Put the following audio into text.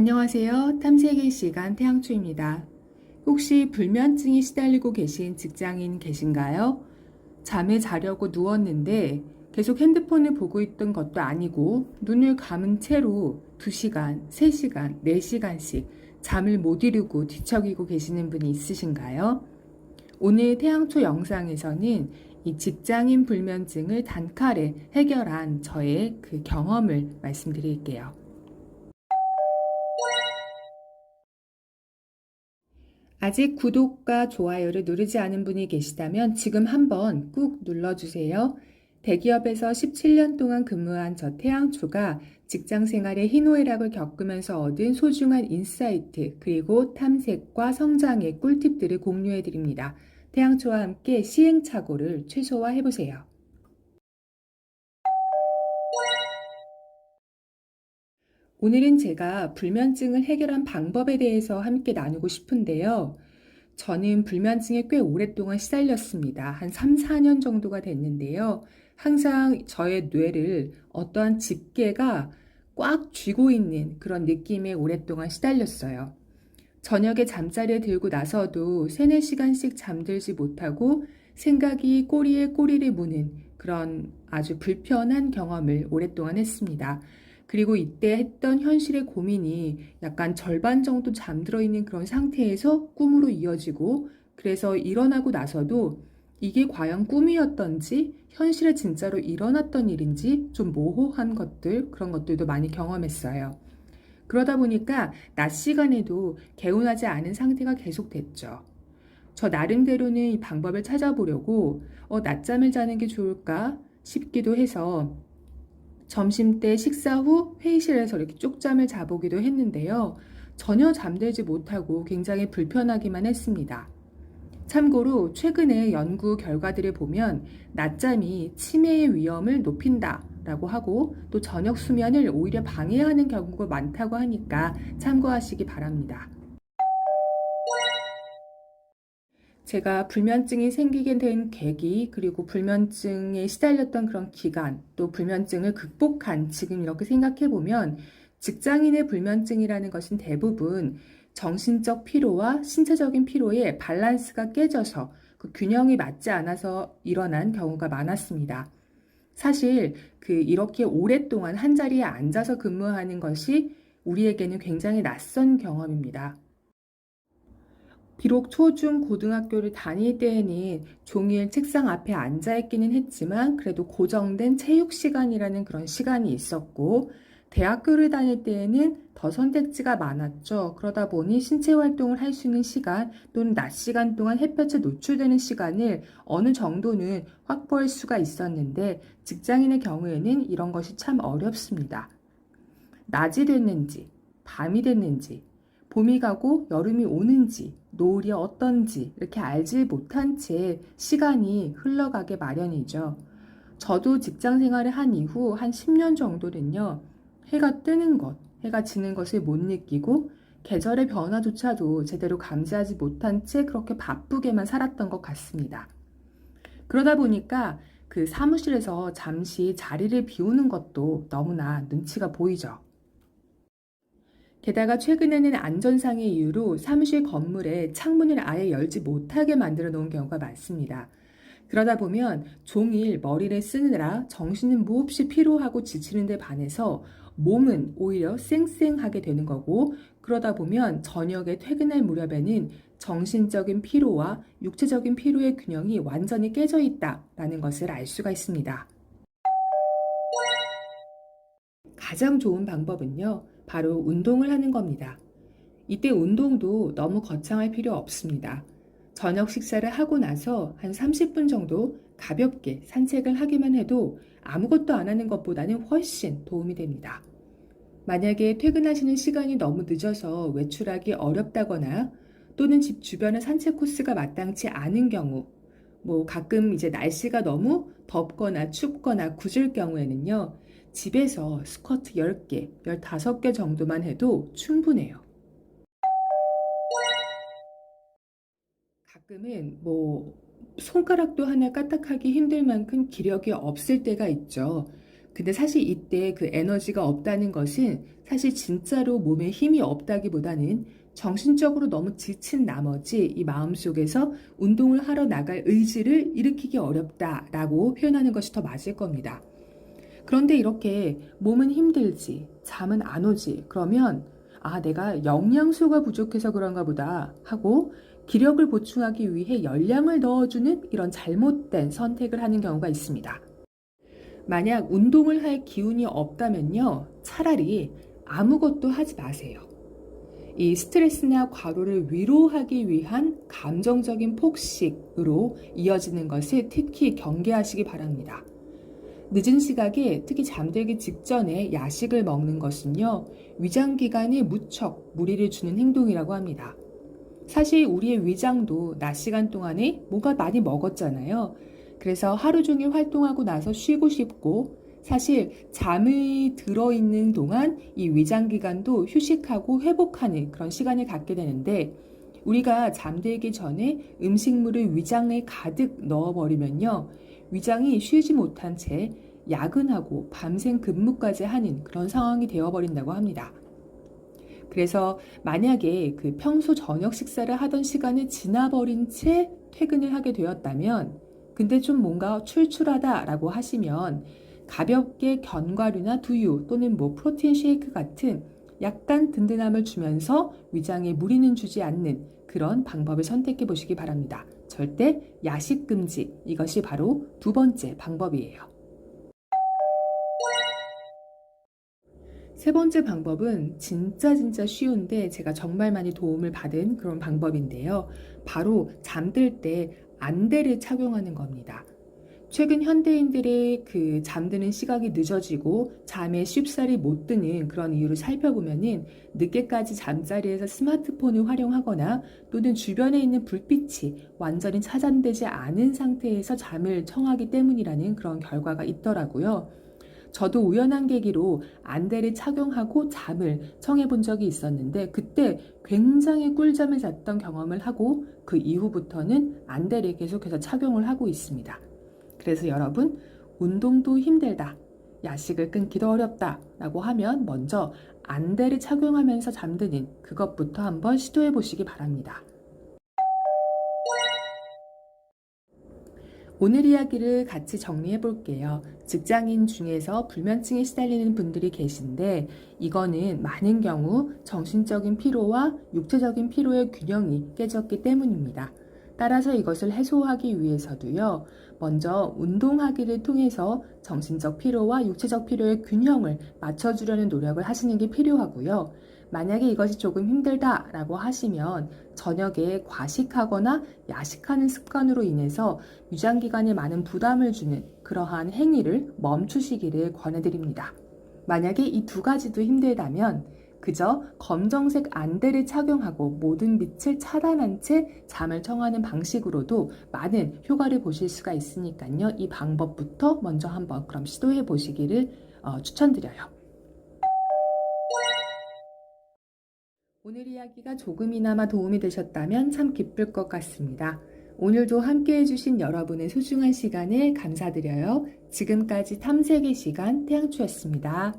안녕하세요. 탐색의 시간 태양초입니다. 혹시 불면증이 시달리고 계신 직장인 계신가요? 잠에 자려고 누웠는데 계속 핸드폰을 보고 있던 것도 아니고 눈을 감은 채로 2시간, 3시간, 4시간씩 잠을 못 이루고 뒤척이고 계시는 분이 있으신가요? 오늘 태양초 영상에서는 이 직장인 불면증을 단칼에 해결한 저의 그 경험을 말씀드릴게요. 아직 구독과 좋아요를 누르지 않은 분이 계시다면 지금 한번 꾹 눌러주세요. 대기업에서 17년 동안 근무한 저 태양초가 직장 생활의 희노애락을 겪으면서 얻은 소중한 인사이트 그리고 탐색과 성장의 꿀팁들을 공유해 드립니다. 태양초와 함께 시행착오를 최소화해 보세요. 오늘은 제가 불면증을 해결한 방법에 대해서 함께 나누고 싶은데요. 저는 불면증에 꽤 오랫동안 시달렸습니다. 한 3, 4년 정도가 됐는데요. 항상 저의 뇌를 어떠한 집게가 꽉 쥐고 있는 그런 느낌에 오랫동안 시달렸어요. 저녁에 잠자리에 들고 나서도 3, 4시간씩 잠들지 못하고 생각이 꼬리에 꼬리를 무는 그런 아주 불편한 경험을 오랫동안 했습니다. 그리고 이때 했던 현실의 고민이 약간 절반 정도 잠들어 있는 그런 상태에서 꿈으로 이어지고 그래서 일어나고 나서도 이게 과연 꿈이었던지 현실에 진짜로 일어났던 일인지 좀 모호한 것들 그런 것들도 많이 경험했어요. 그러다 보니까 낮 시간에도 개운하지 않은 상태가 계속됐죠. 저 나름대로는 이 방법을 찾아보려고 어, 낮잠을 자는 게 좋을까 싶기도 해서 점심 때 식사 후 회의실에서 이렇게 쪽잠을 자보기도 했는데요. 전혀 잠들지 못하고 굉장히 불편하기만 했습니다. 참고로 최근에 연구 결과들을 보면 낮잠이 치매의 위험을 높인다 라고 하고 또 저녁 수면을 오히려 방해하는 경우가 많다고 하니까 참고하시기 바랍니다. 제가 불면증이 생기게 된 계기, 그리고 불면증에 시달렸던 그런 기간, 또 불면증을 극복한 지금 이렇게 생각해 보면 직장인의 불면증이라는 것은 대부분 정신적 피로와 신체적인 피로의 밸런스가 깨져서 그 균형이 맞지 않아서 일어난 경우가 많았습니다. 사실 그 이렇게 오랫동안 한 자리에 앉아서 근무하는 것이 우리에게는 굉장히 낯선 경험입니다. 비록 초중 고등학교를 다닐 때에는 종일 책상 앞에 앉아 있기는 했지만 그래도 고정된 체육 시간이라는 그런 시간이 있었고 대학교를 다닐 때에는 더 선택지가 많았죠. 그러다 보니 신체 활동을 할 수 있는 시간 또는 낮 시간 동안 햇볕에 노출되는 시간을 어느 정도는 확보할 수가 있었는데 직장인의 경우에는 이런 것이 참 어렵습니다. 낮이 됐는지 밤이 됐는지 봄이 가고 여름이 오는지 노을이 어떤지 이렇게 알지 못한 채 시간이 흘러가게 마련이죠. 저도 직장 생활을 한 이후 한 10년 정도는요, 해가 뜨는 것, 해가 지는 것을 못 느끼고 계절의 변화조차도 제대로 감지하지 못한 채 그렇게 바쁘게만 살았던 것 같습니다. 그러다 보니까 그 사무실에서 잠시 자리를 비우는 것도 너무나 눈치가 보이죠. 게다가 최근에는 안전상의 이유로 사무실 건물에 창문을 아예 열지 못하게 만들어 놓은 경우가 많습니다. 그러다 보면 종일 머리를 쓰느라 정신은 몹시 피로하고 지치는데 반해서 몸은 오히려 쌩쌩하게 되는 거고 그러다 보면 저녁에 퇴근할 무렵에는 정신적인 피로와 육체적인 피로의 균형이 완전히 깨져 있다라는 것을 알 수가 있습니다. 가장 좋은 방법은요. 바로 운동을 하는 겁니다. 이때 운동도 너무 거창할 필요 없습니다. 저녁 식사를 하고 나서 한 30분 정도 가볍게 산책을 하기만 해도 아무것도 안 하는 것보다는 훨씬 도움이 됩니다. 만약에 퇴근하시는 시간이 너무 늦어서 외출하기 어렵다거나 또는 집 주변의 산책 코스가 마땅치 않은 경우, 뭐 가끔 이제 날씨가 너무 덥거나 춥거나 굳을 경우에는요, 집에서 스쿼트 10개, 15개 정도만 해도 충분해요. 가끔은 뭐 손가락도 하나 까딱하기 힘들 만큼 기력이 없을 때가 있죠. 근데 사실 이때 그 에너지가 없다는 것은 사실 진짜로 몸에 힘이 없다기보다는 정신적으로 너무 지친 나머지 이 마음속에서 운동을 하러 나갈 의지를 일으키기 어렵다라고 표현하는 것이 더 맞을 겁니다. 그런데 이렇게 몸은 힘들지, 잠은 안 오지. 그러면 아, 내가 영양소가 부족해서 그런가 보다 하고 기력을 보충하기 위해 열량을 넣어주는 이런 잘못된 선택을 하는 경우가 있습니다. 만약 운동을 할 기운이 없다면요, 차라리 아무것도 하지 마세요. 이 스트레스나 과로를 위로하기 위한 감정적인 폭식으로 이어지는 것을 특히 경계하시기 바랍니다. 늦은 시각에 특히 잠들기 직전에 야식을 먹는 것은요, 위장기관에 무척 무리를 주는 행동이라고 합니다. 사실 우리의 위장도 낮 시간 동안에 뭔가 많이 먹었잖아요. 그래서 하루 종일 활동하고 나서 쉬고 싶고, 사실 잠이 들어 있는 동안 이 위장 기관도 휴식하고 회복하는 그런 시간을 갖게 되는데, 우리가 잠들기 전에 음식물을 위장에 가득 넣어버리면요. 위장이 쉬지 못한 채 야근하고 밤샘 근무까지 하는 그런 상황이 되어버린다고 합니다. 그래서 만약에 그 평소 저녁 식사를 하던 시간을 지나버린 채 퇴근을 하게 되었다면, 근데 좀 뭔가 출출하다라고 하시면 가볍게 견과류나 두유 또는 뭐 프로틴 쉐이크 같은 약간 든든함을 주면서 위장에 무리는 주지 않는 그런 방법을 선택해 보시기 바랍니다. 절대 야식 금지. 이것이 바로 두 번째 방법이에요. 세 번째 방법은 진짜 진짜 쉬운데 제가 정말 많이 도움을 받은 그런 방법인데요. 바로 잠들 때 안대를 착용하는 겁니다. 최근 현대인들의 그 잠드는 시각이 늦어지고 잠에 쉽사리 못 드는 그런 이유를 살펴보면은 늦게까지 잠자리에서 스마트폰을 활용하거나 또는 주변에 있는 불빛이 완전히 차단되지 않은 상태에서 잠을 청하기 때문이라는 그런 결과가 있더라고요. 저도 우연한 계기로 안대를 착용하고 잠을 청해 본 적이 있었는데 그때 굉장히 꿀잠을 잤던 경험을 하고 그 이후부터는 안대를 계속해서 착용을 하고 있습니다. 그래서 여러분, 운동도 힘들다. 야식을 끊기도 어렵다. 라고 하면 먼저 안대를 착용하면서 잠드는 그것부터 한번 시도해 보시기 바랍니다. 오늘 이야기를 같이 정리해 볼게요. 직장인 중에서 불면증에 시달리는 분들이 계신데 이거는 많은 경우 정신적인 피로와 육체적인 피로의 균형이 깨졌기 때문입니다. 따라서 이것을 해소하기 위해서도요, 먼저 운동하기를 통해서 정신적 피로와 육체적 피로의 균형을 맞춰주려는 노력을 하시는 게 필요하고요. 만약에 이것이 조금 힘들다라고 하시면 저녁에 과식하거나 야식하는 습관으로 인해서 유장기관에 많은 부담을 주는 그러한 행위를 멈추시기를 권해드립니다. 만약에 이 두 가지도 힘들다면 그저 검정색 안대를 착용하고 모든 빛을 차단한 채 잠을 청하는 방식으로도 많은 효과를 보실 수가 있으니까요. 이 방법부터 먼저 한번 그럼 시도해 보시기를 어, 추천드려요. 오늘 이야기가 조금이나마 도움이 되셨다면 참 기쁠 것 같습니다. 오늘도 함께 해주신 여러분의 소중한 시간을 감사드려요. 지금까지 탐색의 시간 태양초였습니다.